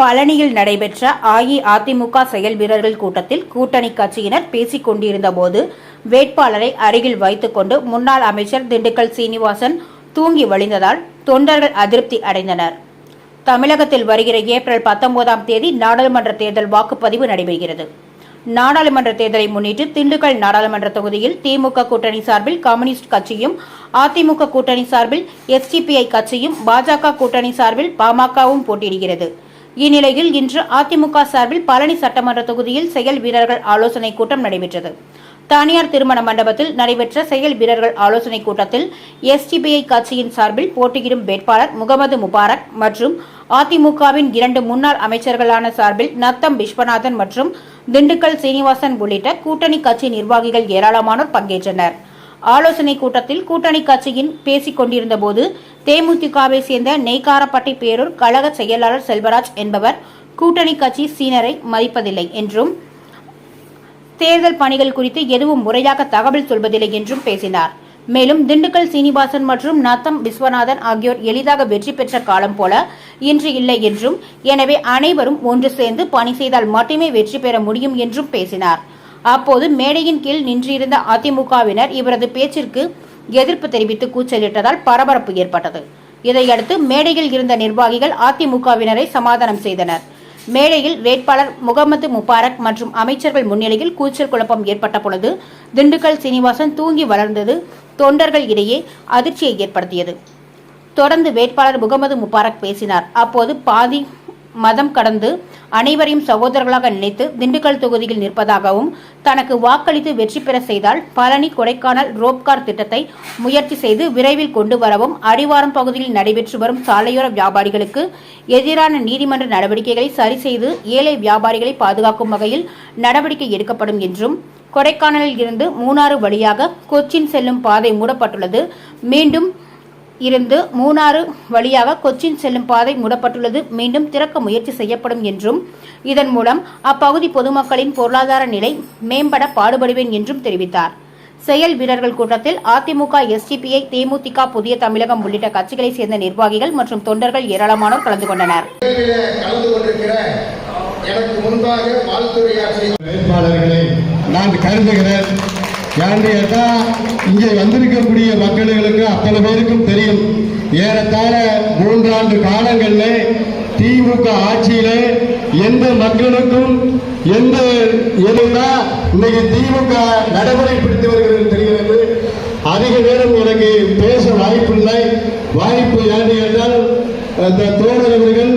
பழனியில் நடைபெற்ற அஇஅதிமுக செயல் வீரர்கள் கூட்டத்தில் கூட்டணி கட்சியினர் பேசிக் கொண்டிருந்த போது வேட்பாளரை அருகில் வைத்துக்கொண்டு முன்னாள் அமைச்சர் திண்டுக்கல் சீனிவாசன் தூங்கி வழிந்ததால் தொண்டர்கள் அதிருப்தி அடைந்தனர். தமிழகத்தில் வருகிற ஏப்ரல் பத்தொன்பதாம் தேதி நாடாளுமன்ற தேர்தல் வாக்குப்பதிவு நடைபெறுகிறது. நாடாளுமன்ற தேர்தலை முன்னிட்டு திண்டுக்கல் நாடாளுமன்ற தொகுதியில் திமுக கூட்டணி சார்பில் கம்யூனிஸ்ட் கட்சியும் அதிமுக கூட்டணி சார்பில் எஸ்டிபிஐ கட்சியும் பாஜக கூட்டணி சார்பில் பாமகவும் போட்டியிடுகிறது. இந்நிலையில் இன்று அதிமுக சார்பில் பழனி சட்டமன்ற தொகுதியில் செயல் வீரர்கள் ஆலோசனை கூட்டம் நடைபெற்றது. தனியார் திருமண மண்டபத்தில் நடைபெற்ற செயல் வீரர்கள் ஆலோசனை கூட்டத்தில் எஸ்டிபிஐ கட்சியின் சார்பில் போட்டியிடும் வேட்பாளர் முகமது முபாரக் மற்றும் அதிமுகவின் இரண்டு முன்னாள் அமைச்சர்களான சார்பில் நத்தம் விஸ்வநாதன் மற்றும் திண்டுக்கல் சீனிவாசன் உள்ளிட்ட கூட்டணி கட்சி நிர்வாகிகள் ஏராளமானோர் பங்கேற்றனர். ஆலோசனை கூட்டத்தில் கூட்டணி கட்சியின் பேசிக் கொண்டிருந்த போது தேமுதிகவை சேர்ந்த நெய்காரப்பட்டி பேரூர் கழக செயலாளர் செல்வராஜ் என்பவர் கூட்டணி கட்சி சீனரை மதிப்பதில்லை என்றும் தேர்தல் பணிகள் குறித்து எதுவும் முறையாக தகவல் சொல்வதில்லை என்றும் பேசினார். மேலும் திண்டுக்கல் சீனிவாசன் மற்றும் நத்தம் விஸ்வநாதன் ஆகியோர் எளிதாக வெற்றி பெற்ற காலம் போல இன்று இல்லை என்றும் எனவே அனைவரும் ஒன்று சேர்ந்து பணி செய்தால் மட்டுமே வெற்றி பெற முடியும் என்றும் பேசினார். அப்போது மேடையின் கீழ் நின்றிருந்த அதிமுகவினர் இவரது பேச்சிற்கு எதிர்ப்பு தெரிவித்து கூச்சலிட்டதால் பரபரப்பு ஏற்பட்டது. இதையடுத்து மேடையில் இருந்த நிர்வாகிகள் அதிமுகவினரை சமாதானம் செய்தனர். மேடையில் வேட்பாளர் முகமது முபாரக் மற்றும் அமைச்சர்கள் முன்னிலையில் கூச்சல் குழப்பம் ஏற்பட்ட பொழுது திண்டுக்கல் சீனிவாசன் தூங்கி வளர்ந்தது. தொண்டர்கள் இடையே அதிர்ச்சியை ஏற்படுத்தியது. தொடர்ந்து வேட்பாளர் முகமது முபாரக் பேசினார். அப்போது பாதி மதம் கடந்து அனைவரையும் சகோதரர்களாக நினைத்து திண்டுக்கல் தொகுதியில் நிற்பதாகவும் தனக்கு வாக்களித்து வெற்றி பெற செய்தால் பழனி கொடைக்கானல் ரோப்கார் திட்டத்தை முயற்சி செய்து விரைவில் கொண்டு வரவும் அடிவாரம் பகுதியில் நடைபெற்று வரும் சாலையோர வியாபாரிகளுக்கு எதிரான நீதிமன்ற நடவடிக்கைகளை சரி செய்து ஏழை வியாபாரிகளை பாதுகாக்கும் வகையில் நடவடிக்கை எடுக்கப்படும் என்றும் கொடைக்கானலில் இருந்து மூணாறு வழியாக கொச்சின் செல்லும் பாதை மூடப்பட்டுள்ளது. மீண்டும் இருந்து மூணாறு வழியாக கொச்சின் செல்லும் பாதை மூடப்பட்டுள்ளது. மீண்டும் திறக்க முயற்சி செய்யப்படும் என்றும் இதன் மூலம் அப்பகுதி பொதுமக்களின் பொருளாதார நிலை மேம்பட பாடுபடுவேன் என்றும் தெரிவித்தார். செயல் வீரர்கள் கூட்டத்தில் அதிமுக எஸ்டிபிஐ தேமுதிக புதிய தமிழகம் உள்ளிட்ட கட்சிகளைச் சேர்ந்த நிர்வாகிகள் மற்றும் தொண்டர்கள் ஏராளமானோர் கலந்து கொண்டனர். எனக்கு முன்பாக வேட்பாளர்களை நான் கருதுகிறேன் ஏன்னு கேட்டா இங்கே வந்திருக்கக்கூடிய மக்களுக்கு அத்தனை பேருக்கும் தெரியும். ஏறத்தாழ மூன்றாண்டு காலங்களில் திமுக ஆட்சியில எந்த மக்களுக்கும் எந்த எதுனா இன்னைக்கு திமுக நடைமுறைப்படுத்தி வருகிறது தெரிகிறது. அதிக நேரம் எனக்கு பேச வாய்ப்பு இல்லை வாய்ப்பு ஏன்னு கேட்டால் அந்த தோழர் அவர்கள்